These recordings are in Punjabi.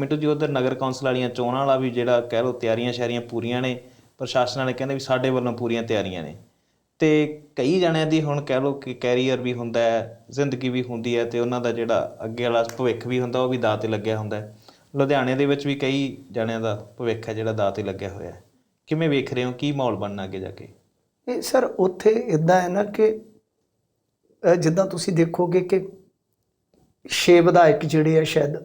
ਮਿੰਟੂ ਜੀ ਉਧਰ ਨਗਰ ਕੌਂਸਲ ਵਾਲੀਆਂ ਚੋਣਾਂ ਵਾਲਾ ਵੀ ਜਿਹੜਾ ਕਹਿ ਲਓ ਤਿਆਰੀਆਂ ਸ਼ਾਰੀਆਂ ਪੂਰੀਆਂ ਨੇ, ਪ੍ਰਸ਼ਾਸਨ ਵਾਲੇ ਕਹਿੰਦੇ ਵੀ ਸਾਡੇ ਵੱਲੋਂ ਪੂਰੀਆਂ ਤਿਆਰੀਆਂ ਨੇ। ਤੇ ਕਈ ਜਣਿਆਂ ਦੀ ਹੁਣ ਕਹਿ ਲਓ ਕਿ ਕੈਰੀਅਰ ਵੀ ਹੁੰਦਾ ਹੈ, ਜ਼ਿੰਦਗੀ ਵੀ ਹੁੰਦੀ ਹੈ ਤੇ ਉਹਨਾਂ ਦਾ ਜਿਹੜਾ ਅੱਗੇ ਵਾਲਾ ਭਵਿੱਖ ਵੀ ਹੁੰਦਾ, ਉਹ ਵੀ ਦਾਅ ਤੇ ਲੱਗਿਆ ਹੁੰਦਾ ਲੁਧਿਆਣੇ ਦੇ ਵਿੱਚ ਵੀ ਕਈ ਜਣਿਆਂ ਦਾ ਭਵਿੱਖ ਹੈ ਜਿਹੜਾ ਦਾਅ ਤੇ ਲੱਗਿਆ ਹੋਇਆ ਹੈ। ਕਿਵੇਂ ਵੇਖ ਰਹੇ ਹੋ? ਕੀ ਮਾਹੌਲ ਬਣਨਾ ਅੱਗੇ ਜਾ ਕੇ? ਇਹ ਸਰ, ਉੱਥੇ ਇਦਾਂ ਹੈ ਨਾ ਕਿ ਜਿੱਦਾਂ ਤੁਸੀਂ ਦੇਖੋਗੇ ਕਿ ਛੇ ਵਿਧਾਇਕ ਜਿਹੜੇ ਆ ਸ਼ਾਇਦ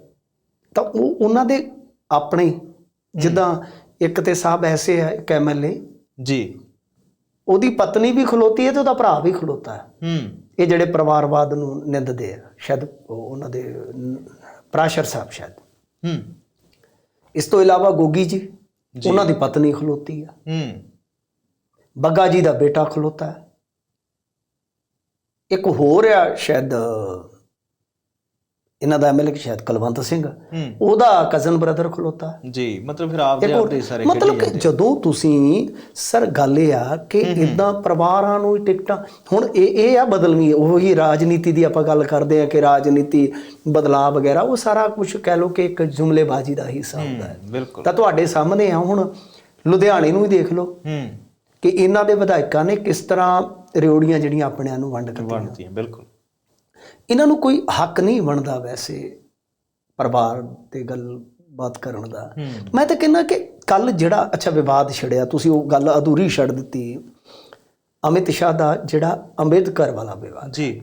ਤਾਂ ਉਹ ਉਹਨਾਂ ਦੇ ਆਪਣੇ ਜਿੱਦਾਂ ਇੱਕ ਤੇ ਸਾਹਿਬ ਐਸੇ ਹੈ ਇੱਕ ਐਮਐਲਏ ਜੀ। ਉਹਦੀ ਪਤਨੀ ਵੀ ਖਲੋਤੀ ਹੈ ਤੇ ਉਹਦਾ ਭਰਾ ਵੀ ਖਲੋਤਾ ਹੈ। ਹੂੰ। ਇਹ ਜਿਹੜੇ ਪਰਿਵਾਰਵਾਦ ਨੂੰ ਨਿੰਦਦੇ ਆ ਸ਼ਾਇਦ ਉਹ ਉਹਨਾਂ ਦੇ ਪ੍ਰਾਸ਼ਰ ਸਾਹਿਬ ਸ਼ਾਇਦ। ਹੂੰ। ਇਸ ਤੋਂ ਇਲਾਵਾ ਗੋਗੀ ਜੀ ਜੀ। ਉਹਨਾਂ ਦੀ ਪਤਨੀ ਖਲੋਤੀ ਆ। ਹੂੰ। ਬੱਗਾ ਜੀ ਦਾ ਬੇਟਾ ਖਲੋਤਾ ਹੈ। ਇੱਕ ਹੋਰ ਆ ਸ਼ਾਇਦ ਇਹਨਾਂ ਦਾ ਐਮਐਲਏ ਸ਼ਾਇਦ ਕੁਲਵੰਤ ਸਿੰਘ। ਉਹਦਾ ਕਜ਼ਨ ਬ੍ਰਦਰ ਖਲੋਤਾ। ਜੀ ਮਤਲਬ ਫਿਰ ਆਪ ਦੇ ਆਪ ਦੇ ਸਾਰੇ ਮਤਲਬ ਕਿ ਜਾਂਦੇ। ਤੁਸੀਂ ਸਰ ਗੱਲ ਇਹ ਆ ਕਿ ਇਦਾਂ ਪਰਿਵਾਰਾਂ ਨੂੰ ਟਿਕਟਾਂ ਹੁਣ ਇਹ ਇਹ ਆ ਬਦਲਵੀਂ ਉਹੀ ਰਾਜਨੀਤੀ ਦੀ ਆਪਾਂ ਗੱਲ ਕਰਦੇ ਆ ਕਿ ਰਾਜਨੀਤੀ ਬਦਲਾਅ ਵਗੈਰਾ ਉਹ ਸਾਰਾ ਕੁਝ ਕਹਿ ਲਓ ਕਿ ਇੱਕ ਜੁਮਲੇਬਾਜ਼ੀ ਦਾ ਹਿੱਸਾ ਹੁੰਦਾ ਹੈ ਤਾਂ ਤੁਹਾਡੇ ਸਾਹਮਣੇ ਆ ਹੁਣ ਲੁਧਿਆਣੇ ਨੂੰ ਹੀ ਦੇਖ ਲਓ। ਕਿ ਇਹਨਾਂ ਦੇ ਵਿਧਾਇਕਾਂ ਨੇ ਕਿਸ ਤਰ੍ਹਾਂ ਰਿਓੜੀਆਂ ਜਿਹੜੀਆਂ ਆਪਣਿਆਂ ਨੂੰ ਵੰਡ ਹੈ ਬਿਲਕੁਲ। ਇਹਨਾਂ ਨੂੰ ਕੋਈ ਹੱਕ ਨਹੀਂ ਬਣਦਾ ਵੈਸੇ ਪਰਿਵਾਰ ਤੇ ਗੱਲ ਬਾਤ ਕਰਨ ਦਾ। ਮੈਂ ਤਾਂ ਕਹਿੰਦਾ ਕਿ ਕੱਲ ਜਿਹੜਾ ਅੱਛਾ ਵਿਵਾਦ ਛੜਿਆ ਤੁਸੀਂ ਉਹ ਗੱਲ ਅਧੂਰੀ ਛੱਡ ਦਿੱਤੀ। ਅਮਿਤ ਸ਼ਾਹ ਦਾ ਜਿਹੜਾ ਅੰਬੇਦਕਰ ਵਾਲਾ ਵਿਵਾਦ। ਜੀ।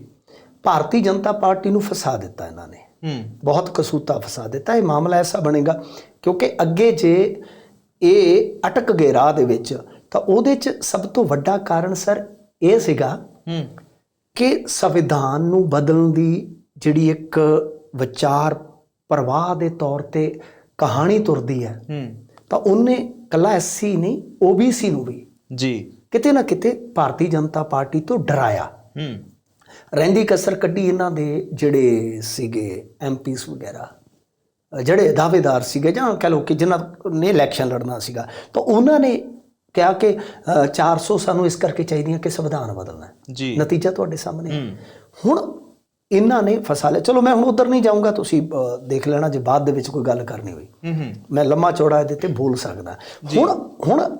ਭਾਰਤੀ ਜਨਤਾ ਪਾਰਟੀ ਨੂੰ ਫਸਾ ਦਿੱਤਾ ਇਹਨਾਂ ਨੇ। ਬਹੁਤ ਕਸੂਤਾ ਫਸਾ ਦਿੱਤਾ ਇਹ ਮਾਮਲਾ ਐਸਾ ਬਣੇਗਾ ਕਿਉਂਕਿ ਅੱਗੇ ਜੇ ਇਹ ਅਟਕ ਗਏ ਰਾਹ ਦੇ ਵਿੱਚ ਤਾਂ ਉਹਦੇ 'ਚ ਸਭ ਤੋਂ ਵੱਡਾ ਕਾਰਨ ਸਰ ਇਹ ਸੀਗਾ ਹੂੰ। ਕਿ ਸੰਵਿਧਾਨ ਨੂੰ ਬਦਲਣ ਦੀ ਜਿਹੜੀ ਇੱਕ ਵਿਚਾਰ ਪ੍ਰਵਾਹ ਦੇ ਤੌਰ ਤੇ ਕਹਾਣੀ ਤੁਰਦੀ ਹੈ ਤਾਂ ਉਹਨੇ ਕੱਲਾ ਐਸਸੀ ਨਹੀਂ ਓਬੀਸੀ ਨੂੰ ਵੀ ਜੀ। ਕਿਤੇ ਨਾ ਕਿਤੇ ਭਾਰਤੀ ਜਨਤਾ ਪਾਰਟੀ ਤੋਂ ਡਰਾਇਆ। ਹੂੰ। ਰਹਿੰਦੀ ਕਸਰ ਕੱਢੀ ਇਹਨਾਂ ਦੇ ਜਿਹੜੇ ਸੀਗੇ ਐਮਪੀਸ ਵਗੈਰਾ ਜਿਹੜੇ ਦਾਅਵੇਦਾਰ ਸੀਗੇ ਜਾਂ ਕਹ ਲਓ ਕਿ ਜਿਨ੍ਹਾਂ ਨੇ ਇਲੈਕਸ਼ਨ ਲੜਨਾ ਸੀਗਾ ਤਾਂ ਉਹਨਾਂ ਨੇ ਕਿਹਾ ਕਿ ਅ, 400 ਸਾਨੂੰ ਇਸ ਕਰਕੇ ਚਾਹੀਦੀਆਂ ਕਿ ਸੰਵਿਧਾਨ ਬਦਲਣਾ ਹੈ। ਜੀ। ਨਤੀਜਾ ਤੁਹਾਡੇ ਸਾਹਮਣੇ ਹੁਣ ਇਹਨਾਂ ਨੇ ਫਸਾ ਲਿਆ। ਚਲੋ ਮੈਂ ਹੁਣ ਉਧਰ ਨਹੀਂ ਜਾਊਂਗਾ ਤੁਸੀਂ ਦੇਖ ਲੈਣਾ ਜੇ ਬਾਅਦ ਦੇ ਵਿੱਚ ਕੋਈ ਗੱਲ ਕਰਨੀ ਹੋਈ। ਮੈਂ ਲੰਮਾ ਚੌੜਾ ਇਹਦੇ ਤੇ ਬੋਲ ਸਕਦਾ। ਹੁਣ ਹੁਣ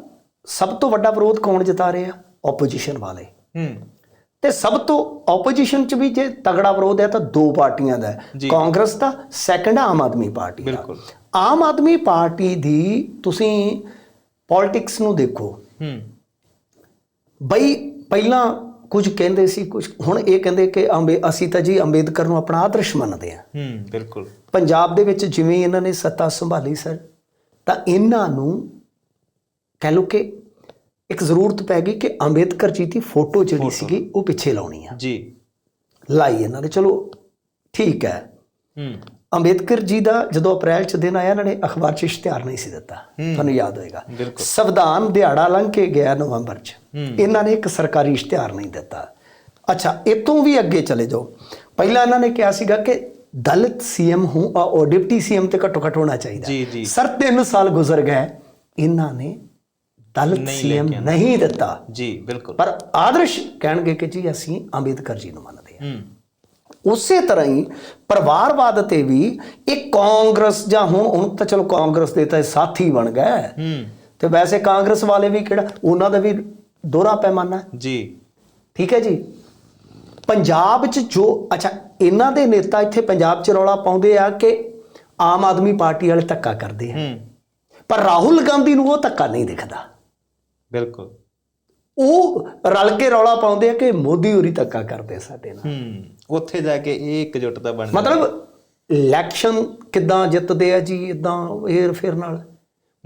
ਸਭ ਤੋਂ ਵੱਡਾ ਵਿਰੋਧ ਕੌਣ ਜਤਾ ਰਿਹਾ? ਆਪੋਜੀਸ਼ਨ ਵਾਲੇ। ਤੇ ਸਭ ਤੋਂ ਆਪੋਜੀਸ਼ਨ ਚ ਵੀ ਜੇ ਤਗੜਾ ਵਿਰੋਧ ਹੈ ਤਾਂ ਦੋ ਪਾਰਟੀਆਂ ਦਾ। ਕਾਂਗਰਸ ਦਾ ਸੈਕੰਡ ਆਮ ਆਦਮੀ ਪਾਰਟੀ ਦਾ। ਬਿਲਕੁਲ। ਆਮ ਆਦਮੀ ਪਾਰਟੀ ਦੀ ਤੁਸੀਂ ਪੋਲਿਟਿਕਸ ਨੂੰ ਦੇਖੋ। ਹੂੰ। ਬਈ ਪਹਿਲਾਂ ਕੁਝ ਕਹਿੰਦੇ ਸੀ ਕੁਝ ਹੁਣ ਇਹ ਕਹਿੰਦੇ ਕਿ ਅੰਬੇ ਅਸੀਂ ਤਾਂ ਜੀ ਅੰਬੇਦਕਰ ਨੂੰ ਆਪਣਾ ਆਦਰਸ਼ ਮੰਨਦੇ ਹਾਂ। ਹੂੰ ਬਿਲਕੁਲ। ਪੰਜਾਬ ਦੇ ਵਿੱਚ ਜਿਵੇਂ ਇਹਨਾਂ ਨੇ ਸੱਤਾ ਸੰਭਾਲੀ ਸਰ ਤਾਂ ਇਹਨਾਂ ਨੂੰ ਕਹਿ ਲਓ ਕਿ ਇੱਕ ਜ਼ਰੂਰਤ ਪੈ ਗਈ ਕਿ ਅੰਬੇਦਕਰ ਜੀ ਦੀ ਫੋਟੋ ਜਿਹੜੀ ਸੀਗੀ ਉਹ ਪਿੱਛੇ ਲਾਉਣੀ ਆ। ਜੀ। ਲਾਈ ਇਹਨਾਂ ਨੇ ਚਲੋ ਠੀਕ ਹੈ। ਹੂੰ। ਅੰਬੇਦਕਰ ਜੀ ਦਾ ਜਦੋਂ ਅਪ੍ਰੈਲ ਚ ਦਿਨ ਆਇਆ ਇਹਨਾਂ ਨੇ ਅਖਬਾਰ 'ਚ ਇਸ਼ਤਿਹਾਰ ਨਹੀਂ ਸੀ ਦਿੱਤਾ। ਤੁਹਾਨੂੰ ਯਾਦ ਹੋਏਗਾ। ਸੰਵਿਧਾਨ ਦਿਹਾੜਾ ਲੰਘ ਕੇ ਗਿਆ ਨਵੰਬਰ 'ਚ। ਇਹਨਾਂ ਨੇ ਇੱਕ ਸਰਕਾਰੀ ਇਸ਼ਤਿਹਾਰ ਨਹੀਂ ਦਿੱਤਾ। ਅੱਛਾ ਇਤੋਂ ਵੀ ਅੱਗੇ ਚਲੇ ਜਾਓ। ਪਹਿਲਾਂ ਇਹਨਾਂ ਨੇ ਕਿਹਾ ਸੀਗਾ ਕਿ ਦਲਿਤ ਸੀਐਮ ਹੂੰ ਔਰ ਡਿਪਟੀ ਸੀਐਮ ਤੇ ਘੱਟੋ ਘੱਟ ਹੋਣਾ ਚਾਹੀਦਾ। ਜੀ ਜੀ। ਸਰ 3 ਸਾਲ ਗੁਜ਼ਰ ਗਏ। ਇਹਨਾਂ ਨੇ ਦਲਿਤ ਸੀਐਮ। ਨਹੀਂ ਦਿੱਤਾ। ਜੀ ਬਿਲਕੁਲ। ਪਰ ਆਦਰਸ਼ ਕਹਿਣਗੇ ਕਿ ਜੀ ਅਸੀਂ ਅੰਬੇਦਕਰ ਜੀ ਨੂੰ ਮੰਨਦੇ ਹੂੰ। ਉਸੇ ਤਰ੍ਹਾਂ ਹੀ ਪਰਿਵਾਰਵਾਦ ਤੇ ਵੀ ਇਹ ਕਾਂਗਰਸ ਜਾਂ ਹੁਣ ਹੁਣ ਤਾਂ ਚਲੋ ਕਾਂਗਰਸ ਦੇ ਤਾਂ ਸਾਥੀ ਬਣ ਗਏ। ਹੂੰ। ਤੇ ਵੈਸੇ ਕਾਂਗਰਸ ਵਾਲੇ ਵੀ ਕਿਹੜਾ ਉਹਨਾਂ ਦਾ ਵੀ ਦੋਹਰਾ ਪੈਮਾਨਾ। ਹੈ ਜੀ। ਠੀਕ ਹੈ ਜੀ। ਪੰਜਾਬ 'ਚ ਜੋ ਅੱਛਾ ਇਹਨਾਂ ਦੇ ਨੇਤਾ ਇੱਥੇ ਪੰਜਾਬ 'ਚ ਰੌਲਾ ਪਾਉਂਦੇ ਆ ਕਿ ਆਮ ਆਦਮੀ ਪਾਰਟੀ ਵਾਲੇ ਧੱਕਾ ਕਰਦੇ ਆ। ਪਰ ਰਾਹੁਲ ਗਾਂਧੀ ਨੂੰ ਉਹ ਧੱਕਾ ਨਹੀਂ ਦਿਖਦਾ। ਬਿਲਕੁਲ। ਉਹ ਰਲ ਕੇ ਰੌਲਾ ਪਾਉਂਦੇ ਆ ਕਿ ਮੋਦੀ ਹੋਰੀ ਧੱਕਾ ਕਰਦੇ ਸਾਡੇ ਨਾਲ। ਹੂੰ। ਉੱਥੇ ਜਾ ਕੇ ਇਹ ਇਕਜੁੱਟਤਾ ਬਣ ਮਤਲਬ ਇਲੈਕਸ਼ਨ ਕਿੱਦਾਂ ਜਿੱਤਦੇ ਆ ਜੀ ਇਦਾਂ ਇਹ ਫਿਰ ਨਾਲ?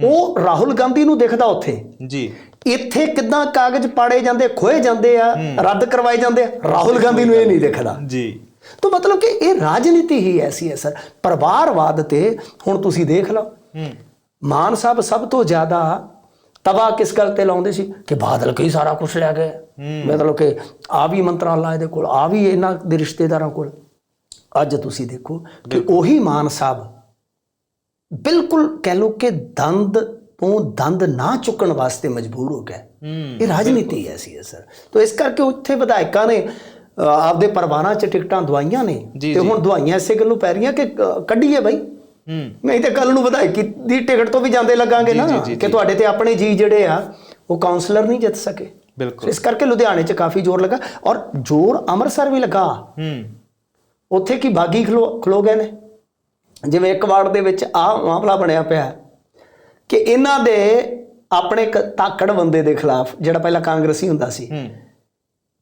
ਉਹ ਰਾਹੁਲ ਗਾਂਧੀ ਨੂੰ ਦਿਖਦਾ ਉੱਥੇ। ਜੀ। ਇੱਥੇ ਕਿੱਦਾਂ ਕਾਗਜ਼ ਪਾੜੇ ਜਾਂਦੇ ਖੋਏ ਜਾਂਦੇ ਆ ਰੱਦ ਕਰਵਾਏ ਜਾਂਦੇ ਆ ਰਾਹੁਲ ਗਾਂਧੀ ਨੂੰ ਇਹ ਨਹੀਂ ਦਿਖਦਾ। ਜੀ। ਤਾਂ ਮਤਲਬ ਕਿ ਇਹ ਰਾਜਨੀਤੀ ਹੀ ਐਸੀ ਹੈ ਸਰ। ਪਰਿਵਾਰਵਾਦ ਤੇ ਹੁਣ ਤੁਸੀਂ ਦੇਖ ਲਓ। ਮਾਨ ਸਾਹਿਬ ਸਭ ਤੋਂ ਜ਼ਿਆਦਾ ਤਵਾ ਕਿਸ ਗੱਲ ਤੇ ਲਾਉਂਦੇ ਸੀ? ਕਿ ਬਾਦਲ ਕਈ ਸਾਰਾ ਕੁਝ ਲੈ ਗਏ। ਮਤਲਬ ਕਿ ਆ ਵੀ ਮੰਤਰਾਲਾ ਇਹਦੇ ਕੋਲ ਆ ਵੀ ਇਹਨਾਂ ਦੇ ਰਿਸ਼ਤੇਦਾਰਾਂ ਕੋਲ। ਅੱਜ ਤੁਸੀਂ ਦੇਖੋ ਕਿ ਉਹੀ ਮਾਨ ਸਾਹਿਬ ਬਿਲਕੁਲ ਕਹਿ ਲਓ ਕਿ ਦੰਦ ਤੋਂ ਦੰਦ ਨਾ ਚੁੱਕਣ ਵਾਸਤੇ ਮਜਬੂਰ ਹੋ ਗਏ ਇਹ ਰਾਜਨੀਤੀ ਹੈ ਸਰ। ਤਾਂ ਇਸ ਕਰਕੇ ਉੱਥੇ ਵਿਧਾਇਕਾਂ ਨੇ ਆਪਦੇ ਪਰਵਾਨਾ ਚ ਟਿਕਟਾਂ ਦਵਾਈਆਂ ਨੇ ਤੇ। ਹੁਣ ਦਵਾਈਆਂ ਐਸੇ ਗੱਲੋਂ ਪੈ ਰਹੀਆਂ ਕਿ ਕੱਢੀਏ ਬਾਈ। ਹੂੰ। ਨਹੀਂ ਤੇ ਕੱਲ ਨੂੰ ਵਿਧਾਇਕੀ ਦੀ ਟਿਕਟ ਤੋਂ ਵੀ ਜਾਂਦੇ ਲੱਗਾਂਗੇ ਨਾ ਕਿ ਤੁਹਾਡੇ ਤੇ ਆਪਣੇ ਜੀ ਜਿਹੜੇ ਆ ਉਹ ਕਾਉਂਸਲਰ ਨਹੀਂ ਜਿੱਤ ਸਕੇ। ਬਿਲਕੁਲ। ਇਸ ਕਰਕੇ ਲੁਧਿਆਣੇ 'ਚ ਕਾਫੀ ਜ਼ੋਰ ਲੱਗਾ ਔਰ ਜ਼ੋਰ ਅੰਮ੍ਰਿਤਸਰ ਵੀ ਲੱਗਾ। ਹੂੰ। ਉੱਥੇ ਕੀ ਬਾਗੀ ਖਲੋ ਖਲੋ ਗਏ ਨੇ? ਜਿਵੇਂ ਇੱਕ ਵਾਰਡ ਦੇ ਵਿੱਚ ਆ ਮਾਮਲਾ ਬਣਿਆ ਪਿਆ ਕਿ ਇਹਨਾਂ ਦੇ ਆਪਣੇ ਇੱਕ ਤਾਕੜ ਬੰਦੇ ਦੇ ਖਿਲਾਫ ਜਿਹੜਾ ਪਹਿਲਾਂ ਕਾਂਗਰਸੀ ਹੁੰਦਾ ਸੀ ਹੂੰ।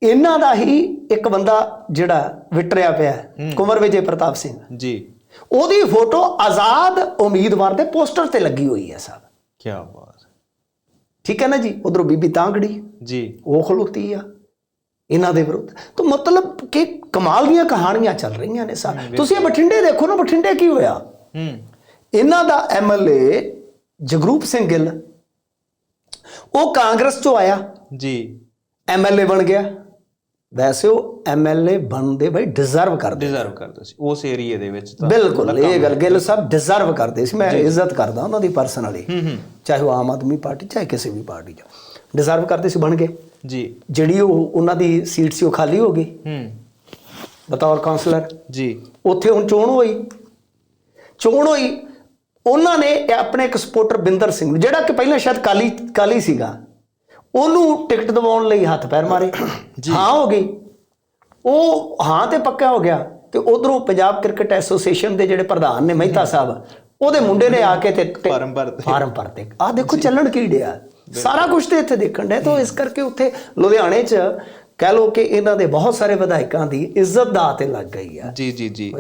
ਇਹਨਾਂ ਦਾ ਹੀ ਇੱਕ ਬੰਦਾ ਜਿਹੜਾ ਵਿਟਰਿਆ ਪਿਆ ਹੈ, ਕੁੰਵਰ ਵਿਜੇ ਪ੍ਰਤਾਪ ਸਿੰਘ। ਜੀ। ਉਹਦੀ ਫੋਟੋ ਆਜ਼ਾਦ ਉਮੀਦਵਾਰ ਦੇ ਪੋਸਟਰ ਤੇ ਲੱਗੀ ਹੋਈ ਹੈ ਸਾਹਿਬ। ਕੀ ਬਾਤ। ਠੀਕ ਹੈ ਨਾ ਜੀ? ਉਧਰੋਂ ਬੀਬੀ ਤਾਂਗੜੀ ਜੀ। ਉਹ ਖਲੋਤੀ ਆ। ਇਹਨਾਂ ਦੇ ਵਿਰੁੱਧ। ਤਾਂ ਮਤਲਬ ਕਿ ਕਮਾਲ ਦੀਆਂ ਕਹਾਣੀਆਂ ਚੱਲ ਰਹੀਆਂ ਨੇ ਸਾ ਤੁਸੀਂ ਇਹ ਬਠਿੰਡੇ ਦੇਖੋ ਨਾ ਬਠਿੰਡੇ ਕੀ ਹੋਇਆ? ਹੂੰ। ਇਹਨਾਂ ਦਾ ਐਮਐਲਏ ਜਗਰੂਪ ਸਿੰਘ ਗਿੱਲ ਉਹ ਕਾਂਗਰਸ ਚੋਂ ਆਇਆ। ਜੀ। ਐਮਐਲਏ ਬਣ ਗਿਆ। ਵੈਸੇ ਉਹ ਐਮਐਲਏ ਬਣਦੇ ਬਈ ਡਿਜ਼ਰਵ ਕਰਦੇ ਡਿਜ਼ਰਵ ਕਰਦਾ ਸੀ। ਉਸ ਏਰੀਏ ਦੇ ਵਿੱਚ ਤਾਂ ਬਿਲਕੁਲ ਇਹ ਗੱਲ ਗਿੱਲ ਸਾਹਿਬ ਡਿਜ਼ਰਵ ਕਰਦੇ ਸੀ। ਮੈਂ ਇੱਜ਼ਤ ਕਰਦਾ ਉਹਨਾਂ ਦੀ ਪਰਸਨਲੀ ਚਾਹੇ ਉਹ ਆਮ ਆਦਮੀ ਪਾਰਟੀ ਚਾਹੇ ਕਿਸੇ ਵੀ ਪਾਰਟੀ ਚ। ਡਿਜ਼ਰਵ ਕਰਦੇ ਸੀ ਬਣ ਗਏ ਜੀ। ਜਿਹੜੀ ਉਹ ਉਹਨਾਂ ਦੀ ਸੀਟ ਸੀ ਉਹ ਖਾਲੀ ਹੋ ਗਈ। ਹੂੰ। ਬਤੌਰ ਕਾਉਂਸਲਰ ਜੀ। ਉੱਥੇ ਹੁਣ ਚੋਣ ਹੋਈ। ਚੋਣ ਹੋਈ। ਉਹਨਾਂ ਨੇ ਆਪਣੇ ਇੱਕ ਸਪੋਰਟਰ ਬਿੰਦਰ ਸਿੰਘ ਜਿਹੜਾ ਕਿ ਪਹਿਲਾਂ ਸ਼ਾਇਦ ਕਾਲੀ ਕਾਲੀ ਸੀਗਾ। ਉਹਨੂੰ ਟਿਕਟ ਦਿਵਾਉਣ ਲਈ ਹੱਥ ਪੈਰ ਮਾਰੇ। ਹਾਂ ਹੋ ਗਈ। ਉਹ ਹਾਂ ਤੇ ਪੱਕਾ ਹੋ ਗਿਆ। ਤੇ ਉਧਰੋਂ ਪੰਜਾਬ ਕ੍ਰਿਕਟ ਐਸੋਸੀਏਸ਼ਨ ਦੇ ਜਿਹੜੇ ਪ੍ਰਧਾਨ ਨੇ ਮਹਿਤਾ ਸਾਹਿਬ ਉਹਦੇ ਮੁੰਡੇ ਨੇ ਆ ਕੇ ਤੇ ਫਾਰਮ ਭਰਤੇ। ਫਾਰਮ ਭਰਤੇ। ਆ ਦੇਖੋ ਚੱਲਣ ਕੀ ਡਿਆ। ਸਾਰਾ ਕੁਝ ਤੇ ਇੱਥੇ ਦੇਖਣ ਡਿਆ। ਤਾਂ ਇਸ ਕਰਕੇ ਉੱਥੇ ਲੁਧਿਆਣੇ 'ਚ ਕਹਿ ਲੋ ਕਿ ਇਹਨਾਂ ਦੇ ਬਹੁਤ ਸਾਰੇ ਵਿਧਾਇਕਾਂ ਦੀ ਇੱਜ਼ਤ ਦਾ ਤੇ ਲੱਗ ਗਈ ਆ। ਜੀ ਜੀ ਜੀ।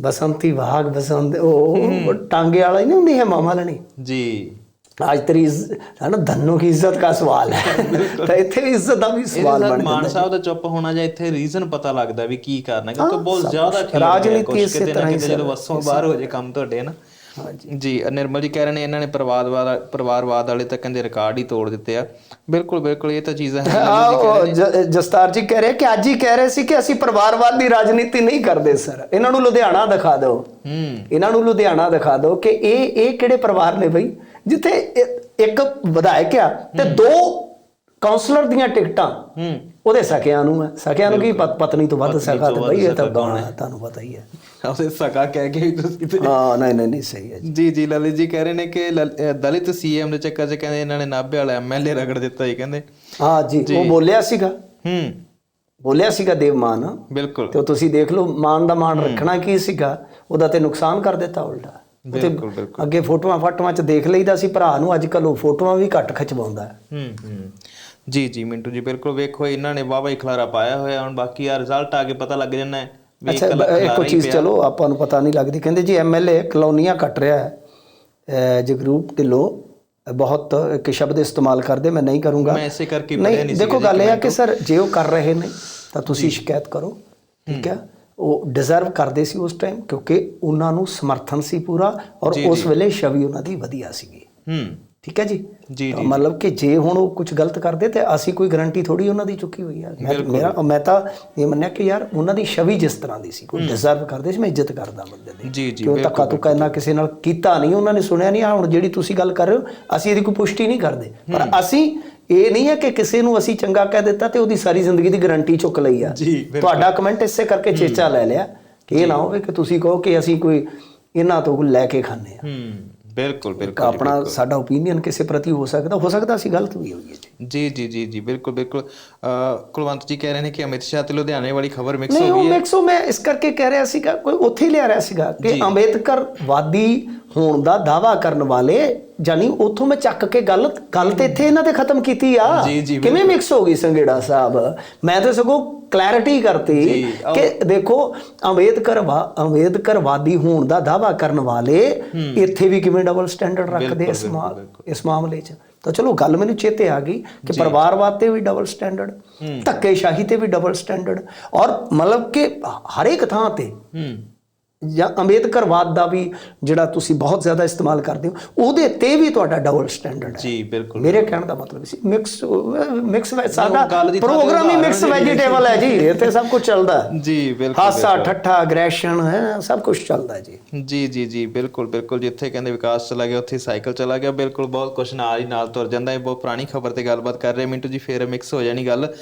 ਬਸੰਤੀ ਬਾਗ ਬਸੰਤ ਉਹ ਉਹ ਟਾਂਗੇ ਵਾਲਾ ਹੀ ਨਹੀਂ ਹੁੰਦੀ ਹੈ ਮਾਮਾ ਲੈਣੀ ਜੀ। ਅੱਜ ਤੇਰੀ ਹੈ ਨਾ ਧੰਨੂ ਦੀ ਇੱਜ਼ਤ ਦਾ ਸਵਾਲ ਹੈ। ਤਾਂ ਇੱਥੇ ਵੀ ਇੱਜ਼ਤ ਦਾ ਵੀ ਸਵਾਲ ਬਣ ਜਾਂਦਾ ਮਾਨ ਸਾਹਿਬ ਦਾ ਚੁੱਪ ਹੋਣਾ ਜਾਂ ਇੱਥੇ ਰੀਜ਼ਨ ਪਤਾ ਲੱਗਦਾ ਵੀ ਕੀ ਕਰਨਾ ਕਿਉਂਕਿ ਬਹੁਤ ਜ਼ਿਆਦਾ ਰਾਜਨੀਤੀ ਇਸੇ ਤਰ੍ਹਾਂ ਹੀ ਜਦੋਂ ਵਸੋਂ ਬਾਹਰ ਹੋ ਜੇ ਕੰਮ ਤੁਹਾਡੇ ਨਾ। ਜੀ ਨਿਰਮਲ ਜੀ ਕਹਿ ਰਹੇ ਨੇ ਇਹਨਾਂ ਨੇ ਪਰਿਵਾਰਵਾਦ ਪਰਿਵਾਰਵਾਦ ਵਾਲੇ ਤਾਂ ਕਹਿੰਦੇ ਰਿਕਾਰਡ ਹੀ ਤੋੜ ਦਿੱਤੇ ਆ। ਬਿਲਕੁਲ ਬਿਲਕੁਲ ਇਹ ਤਾਂ ਚੀਜ਼ ਹੈ ਜਸਤਾਰ ਜੀ ਕਹਿ ਰਹੇ ਕਿ ਅੱਜ ਹੀ ਕਹਿ ਰਹੇ ਸੀ ਕਿ ਅਸੀਂ ਪਰਿਵਾਰਵਾਦ ਦੀ ਰਾਜਨੀਤੀ ਨਹੀਂ ਕਰਦੇ ਸਰ। ਇਹਨਾਂ ਨੂੰ ਲੁਧਿਆਣਾ ਦਿਖਾ ਦਿਓ। ਇਹਨਾਂ ਨੂੰ ਲੁਧਿਆਣਾ ਦਿਖਾ ਦਿਓ ਕਿ ਇਹ ਇਹ ਕਿਹੜੇ ਪਰਿਵਾਰ ਨੇ ਬਈ? ਜਿੱਥੇ ਇੱਕ ਵਿਧਾਇਕ ਆ ਤੇ ਦੋ ਕਾਉਂਸਲਰ ਦੀਆਂ ਟਿਕਟਾਂ। ਹੂੰ। ਉਹਦੇ ਸਕਿਆਂ ਨੂੰ ਹੈ ਸਕਿਆਂ ਨੂੰ ਕੀ ਪਤ- ਪਤਨੀ ਤੋਂ ਵੱਧ ਸਕਾ ਤੇ ਬਈ ਇਹ ਤਾਂ ਗਾਉਣਾ ਹੈ? ਤੁਹਾਨੂੰ ਪਤਾ ਹੀ ਹੈ। ਉਹਦੇ ਸਕਾ ਕਹਿ ਕੇ ਤੁਸੀਂ ਹਾਂ ਨਹੀਂ ਨਹੀਂ ਨਹੀਂ ਸਹੀ ਹੈ ਜੀ। ਜੀ ਲਲਿਤ ਜੀ ਕਹਿ ਰਹੇ ਨੇ ਕਿ ਦਲਿਤ ਸੀਐਮ ਦੇ ਚੱਕਰ 'ਚ ਕਹਿੰਦੇ ਇਹਨਾਂ ਨੇ ਨਾਭੇ ਵਾਲਾ ਐਮਐਲਏ ਰਗੜ ਦਿੱਤਾ ਜੀ ਕਹਿੰਦੇ। ਹਾਂ ਜੀ ਉਹ ਬੋਲਿਆ ਸੀਗਾ। ਹੂੰ। ਬੋਲਿਆ ਸੀਗਾ ਦੇਵ ਮਾਨ। ਬਿਲਕੁਲ। ਤੇ ਤੁਸੀਂ ਦੇਖ ਲਓ ਮਾਨ ਦਾ ਮਾਨ ਰੱਖਣਾ ਕੀ ਸੀਗਾ ਉਹਦਾ ਤੇ ਨੁਕਸਾਨ ਕਰ ਦਿੱਤਾ ਉਲਟਾ। ਉਹ ਤੇ ਬਿਲਕੁਲ ਬਿਲਕੁਲ। ਅੱਗੇ ਫੋਟੋਆਂ ਫਾਟੋਆਂ ਚ ਦੇਖ ਲਈਦਾ ਸੀ ਭਰਾ ਨੂੰ ਅੱਜ ਕੱਲ ਉਹ ਫੋਟੋਆਂ ਵੀ ਘੱਟ ਖਿਚਵਾਉਂਦਾ ਹੈ। ਹੂੰ ਜੀ ਜੀ ਮਿੰਟੂ ਜੀ ਬਿਲਕੁਲ ਵੇਖੋ ਇਹਨਾਂ ਨੇ ਵਾਵਾ ਹੀ ਖਲਾਰਾ ਪਾਇਆ ਹੋਇਆ ਹੁਣ ਬਾਕੀ ਆ ਰਿਜ਼ਲਟ ਆ ਕੇ ਪਤਾ ਲੱਗ ਜਾਣਾ ਹੈ ਅੱਛਾ ਇੱਕੋ ਚੀਜ਼। ਚਲੋ ਆਪਾਂ ਨੂੰ ਪਤਾ ਨਹੀਂ ਲੱਗਦੀ। ਕਹਿੰਦੇ ਜੀ ਐਮਐਲਏ ਕਲੋਨੀਆਂ ਕੱਟ ਰਿਹਾ ਹੈ। ਜਗਰੂਪ ਢਿੱਲੋਂ ਬਹੁਤ ਇੱਕ ਸ਼ਬਦ ਇਸਤੇਮਾਲ ਕਰਦੇ ਮੈਂ ਨਹੀਂ ਕਰੂੰਗਾ। ਮੈਂ ਇਸੇ ਕਰਕੇ ਨਹੀਂ ਦੇਖੋ ਗੱਲ ਇਹ ਹੈ ਕਿ ਸਰ ਜੇ ਉਹ ਕਰ ਰਹੇ ਨੇ ਤਾਂ ਤੁਸੀਂ ਸ਼ਿਕਾਇਤ ਕਰੋ ਠੀਕ ਹੈ? ਉਹ ਡਿਜ਼ਰਵ ਕਰਦੇ ਸੀ ਉਸ ਟਾਈਮ ਕਿਉਂਕਿ ਉਹਨਾਂ ਨੂੰ ਸਮਰਥਨ ਸੀ ਪੂਰਾ ਔਰ ਉਸ ਵੇਲੇ ਛਵੀ ਉਹਨਾਂ ਦੀ ਵਧੀਆ ਸੀਗੀ। ਹੂੰ। ਠੀਕ ਹੈ ਜੀ? ਜੀ ਤਾਂ ਮਤਲਬ ਕਿ ਜੇ ਹੁਣ ਉਹ ਕੁਝ ਗਲਤ ਕਰਦੇ ਤੇ ਅਸੀਂ ਕੋਈ ਗਾਰੰਟੀ ਥੋੜੀ ਉਹਨਾਂ ਦੀ ਚੁੱਕੀ ਹੋਈ ਆ। ਮੈਂ ਮੇਰਾ ਮੈਂ ਤਾਂ ਇਹ ਮੰਨਿਆ ਕਿ ਯਾਰ ਉਹਨਾਂ ਦੀ ਛਵੀ ਜਿਸ ਤਰ੍ਹਾਂ ਦੀ ਸੀ ਕੋਈ ਡਿਜ਼ਰਵ ਕਰਦੇ ਸੀ ਮੈਂ ਇੱਜ਼ਤ ਕਰਦਾ ਬੰਦੇ ਦੀ। ਜੀ ਜੀ ਕਿਉਂ ਧੱਕਾ ਤੁੱਕਾ ਇੰਨਾ ਕਿਸੇ ਨਾਲ ਕੀਤਾ ਨਹੀਂ ਉਹਨਾਂ ਨੇ ਸੁਣਿਆ ਨਹੀਂ ਆ ਹੁਣ ਜਿਹੜੀ ਤੁਸੀਂ ਗੱਲ ਕਰ ਰਹੇ ਹੋ ਅਸੀਂ ਇਹਦੀ ਕੋਈ ਪੁਸ਼ਟੀ ਨਹੀਂ ਕਰਦੇ। ਪਰ ਅਸੀਂ ਇਹ ਨਹੀਂ ਹੈ ਕਿ ਕਿਸੇ ਨੂੰ ਅਸੀਂ ਚੰਗਾ ਕਹਿ ਦਿੱਤਾ ਤੇ ਉਹਦੀ ਸਾਰੀ ਜ਼ਿੰਦਗੀ ਦੀ ਗਾਰੰਟੀ ਚੁੱਕ ਲਈ ਆ। ਤੁਹਾਡਾ ਕਮੈਂਟ ਇਸੇ ਕਰਕੇ ਚੇਚਾ ਲੈ ਲਿਆ ਕਿ ਇਹ ਨਾ ਹੋਵੇ ਕਿ ਤੁਸੀਂ ਕਹੋ ਕਿ ਅਸੀਂ ਕੋਈ ਇਹਨਾਂ ਤੋਂ ਲੈ ਕੇ ਖਾਂਦੇ ਆ। ਹੂੰ ਬਿਲਕੁਲ ਬਿਲਕੁਲ ਆਪਣਾ ਸਾਡਾ ਓਪੀਨੀਅਨ ਕਿਸੇ ਪ੍ਰਤੀ ਹੋ ਸਕਦਾ ਹੋ ਸਕਦਾ ਅਸੀਂ ਗਲਤ ਵੀ ਹੋਈਏ ਜੀ। ਜੀ ਜੀ ਜੀ ਬਿਲਕੁਲ ਬਿਲਕੁਲ। ਕੁਲਵੰਤ ਜੀ ਕਹਿ ਰਹੇ ਨੇ ਕਿ ਅਮਿਤ ਸ਼ਾਹ ਤੇ ਲੁਧਿਆਣੇ ਵਾਲੀ ਖਬਰ ਮਿਕਸ ਨਹੀਂ ਹੋ ਉਹ ਗਈ ਹੈ। ਮਿਕਸੋ ਮੈਂ ਇਸ ਕਰਕੇ ਕਹਿ ਰਿਹਾ ਸੀਗਾ ਕੋਈ ਉੱਥੇ ਹੀ ਲਿਆ ਰਿਹਾ ਸੀਗਾ ਕਿ ਅੰਬੇਦਕਰ ਵਾਦੀ ਹੋਣ ਦਾ ਦਾਵਾ ਕਰਨ ਵਾਲੇ ਜਾਨੀ ਉੱਥੋਂ ਮੈਂ ਚੱਕ ਕੇ ਗੱਲ ਗੱਲ ਤੇ ਇੱਥੇ ਇਹਨਾਂ ਤੇ ਖਤਮ ਕੀਤੀ ਆ। ਕਿਵੇਂ ਮਿਕਸ ਹੋ ਗਈ ਸੰਗੇੜਾ ਸਾਹਿਬ? ਮੈਂ ਤਾਂ ਸਗੋਂ ਕਲੈਰਿਟੀ ਕਰਤੀ ਕਿ ਦੇਖੋ ਅੰਬੇਦਕਰ ਵਾ- ਅੰਬੇਦਕਰ ਵਾਦੀ ਹੋਣ ਦਾ ਦਾਵਾ ਕਰਨ ਵਾਲੇ ਇੱਥੇ ਵੀ ਕਿਵੇਂ ਡਬਲ ਸਟੈਂਡਰਡ ਰੱਖਦੇ ਇਸ ਇਸ ਮਾਮਲੇ 'ਚ? ਤਾਂ ਚਲੋ ਗੱਲ ਮੈਨੂੰ ਚੇਤੇ ਆ ਗਈ ਕਿ ਪਰਿਵਾਰਵਾਦ ਤੇ ਵੀ ਡਬਲ ਸਟੈਂਡਰਡ ਧੱਕੇਸ਼ਾਹੀ ਤੇ ਵੀ ਡਬਲ ਸਟੈਂਡਰਡ ਔਰ ਮਤਲਬ ਕਿ ਹਰ ਇੱਕ ਥਾਂ ਤੇ ਜਾਂ ਅੰਬੇਦਕਰਵਾਦ ਦਾ ਵੀ ਜਿਹੜਾ ਤੁਸੀਂ ਬਹੁਤ ਜ਼ਿਆਦਾ ਇਸਤੇਮਾਲ ਕਰਦੇ ਹੋ ਉਹਦੇ ਤੇ ਵੀ ਤੁਹਾਡਾ ਡਬਲ ਸਟੈਂਡਰਡ ਹੈ। ਜੀ ਬਿਲਕੁਲ। ਮੇਰੇ ਕਹਿਣ ਦਾ ਮਤਲਬ ਸੀ ਮਿਕਸ ਮਿਕਸ ਸਾਡਾ ਪ੍ਰੋਗਰਾਮ ਹੀ ਮਿਕਸ ਵੈਜੀਟੇਬਲ ਹੈ ਜੀ ਇੱਥੇ ਸਭ ਕੁਝ ਚੱਲਦਾ ਜੀ ਬਿਲਕੁਲ ਹਾਸਾ ਠੱਠਾ ਅਗਰੈਸ਼ਨ ਹੈ ਸਭ ਕੁਝ ਚੱਲਦਾ ਜੀ। ਜੀ ਜੀ ਜੀ ਬਿਲਕੁਲ ਬਿਲਕੁਲ ਜਿੱਥੇ ਕਹਿੰਦੇ ਵਿਕਾਸ ਚਲਾ ਗਿਆ ਉੱਥੇ ਸਾਈਕਲ ਚਲਾ ਗਿਆ ਬਿਲਕੁਲ ਬਹੁਤ ਕੁਛ ਨਾਲ ਹੀ ਨਾਲ ਤੁਰ ਜਾਂਦਾ ਹੈ ਬਹੁਤ ਪੁਰਾਣੀ ਖਬਰ ਤੇ ਗੱਲਬਾਤ ਕਰ ਰਹੇ ਮਿੰਟੂ ਜੀ ਫੇਰ ਮਿਕਸ ਹੋ ਜਾਣੀ ਗੱਲ।